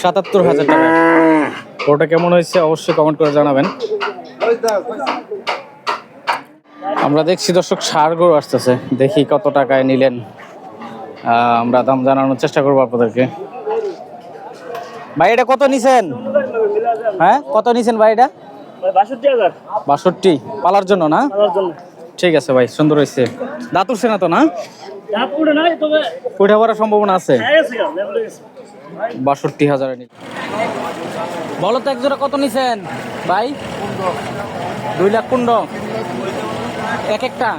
সাতাত্তর হাজার টাকা। ওটা কেমন হয়েছে অবশ্যই কমেন্ট করে জানাবেন। আমরা দেখছি দর্শক সার গরু আসতেছে। দেখি কত টাকায় নিলেন। আমরা দাম জানানোর চেষ্টা করব আপনাদেরকে। ভাই এটা কত নিছেন? হ্যাঁ কত নিছেন ভাই এটা? বাষট্টি পালার জন্য না? ঠিক আছে ভাই সুন্দর হয়েছে। দাঁত উঠছে না তো না? উঠে পড়ার সম্ভাবনা আছে। বাষট্টি হাজারে বলো তো এক জোড়া কত নিছেন? ভাই? দুই লাখ কুন্ড এক একটা?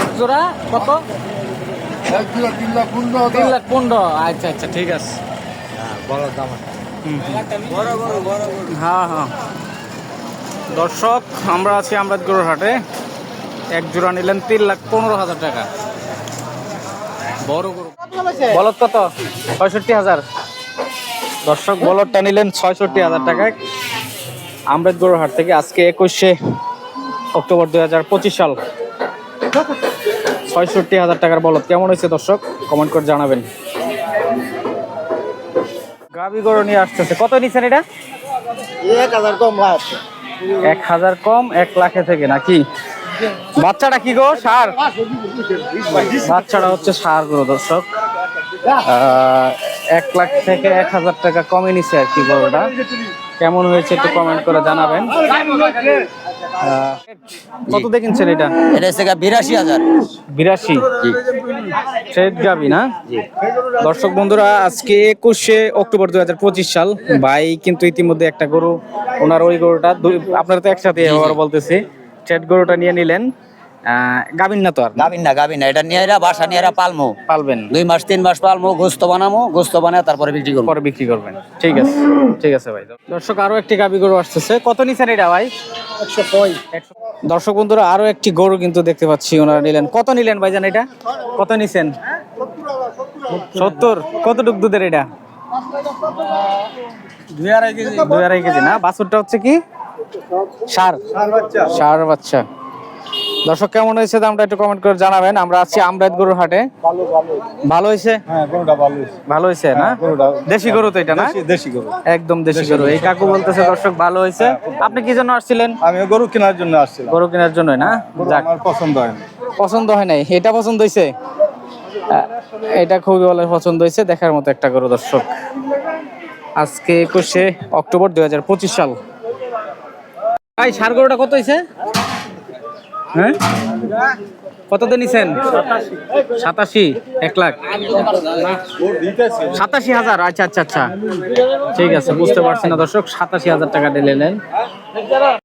এক জোড়া কত? তিন লাখ কুন্ড আচ্ছা আচ্ছা ঠিক আছে। হ্যাঁ হ্যাঁ। দর্শক, আমরা আছি আমরাদগড়ের হাটে। এক জোড়া নিলেন তিন লাখ পনেরো হাজার টাকা। বড় গরু। বলদ কত? ছয়ষট্টি হাজার। দর্শক বলদটা নিলেন ছয়ষট্টি হাজার টাকায়। আমরেদগড় হাট থেকে আজকে একুশে অক্টোবর দুই হাজার পঁচিশ সাল। ছয়ষট্টি হাজার টাকার বলদ। কেমন হয়েছে দর্শক? কমেন্ট করে জানাবেন। গাবি গরু নিয়ে আসতেছে। কত নিছেন এটা? এক হাজার কম লাখ এক হাজার কম এক লাখে থেকে নাকি? বাচ্চাটা কি গো সার? বাচ্চাটা হচ্ছে সার গরু দর্শক। এক লাখ থেকে এক হাজার টাকা কমে নিছে আর কি গরুটা। কেমন হয়েছে একটু কমেন্ট করে জানাবেন। কত দেখেছেন এটা এটা হচ্ছে বিরাশি হাজার। বিরাশি? ট্রেড গাবি না? দর্শক বন্ধুরা আজকে একুশে অক্টোবর দুই হাজার পঁচিশ সাল। ভাই কিন্তু ইতিমধ্যে একটা গরু ওনার ওই গরুটা আপনারা তো একসাথে বলতেছি। ট্রেড গরুটা নিয়ে নিলেন। আহ, গাবিন না তো আর? গাবিন না গাবিন না। এটা নিয়ে এরা বাসা নিয়ে এরা পালমো। পালবেন। দুই মাস তিন মাস পালমো গোস্ত বানামো গোস্ত বানায় তারপরে বিক্রি করব। পরে বিক্রি করবেন। ঠিক আছে ঠিক আছে ভাই। দর্শক আরও একটি গাবি গরু আসতেছে। কত নিছেন এটা ভাই? একশো ছয় দর্শক বন্ধুরা আরও একটি গরু কিন্তু দেখতে পাচ্ছি ওনারা নিলেন। কত নিলেন ভাইজান এটা? কত নিছেন? সত্তর। কতটুক দুধের এটা? দুই আড়াই কেজি। দুই আড়াই কেজি না? বাছুরটা হচ্ছে কি? সার? সার বাচ্চা। দর্শক কেমন হয়েছে দামটা একটু কমেন্ট করে জানাবেন। আমরা আছি আমরাত গরুর হাটে। ভালো হয়েছে? হ্যাঁ ভালো হয়েছে। ভালো হয়েছে না? গরুটা দেশি গরু তো এটা না? দেশি- গরু। একদম দেশি গরু। এই কাকু বলতেছে দর্শক ভালো হয়েছে। আপনি কি জন্য আসছিলেন? আমি গরু কেনার জন্য আসছিলাম। গরু কেনার জন্যই না? যাক। পছন্দ হয়নি পছন্দ হয় নাই। এটা পছন্দ হয়েছে? এটা খুবই ভালো পছন্দ হয়েছে। দেখার মতো একটা গরু দর্শক। আজকে একুশে অক্টোবর দুই হাজার পঁচিশ সাল। ভাই সার গরুটা কত হয়েছে হ্যাঁ? কত দিয়ে নিছেন? সাতাশি, এক লাখ। সাতাশি হাজার আচ্ছা আচ্ছা আচ্ছা। ঠিক আছে, বুঝতে পারছি না দর্শক, সাতাশি হাজার টাকা দিলেন।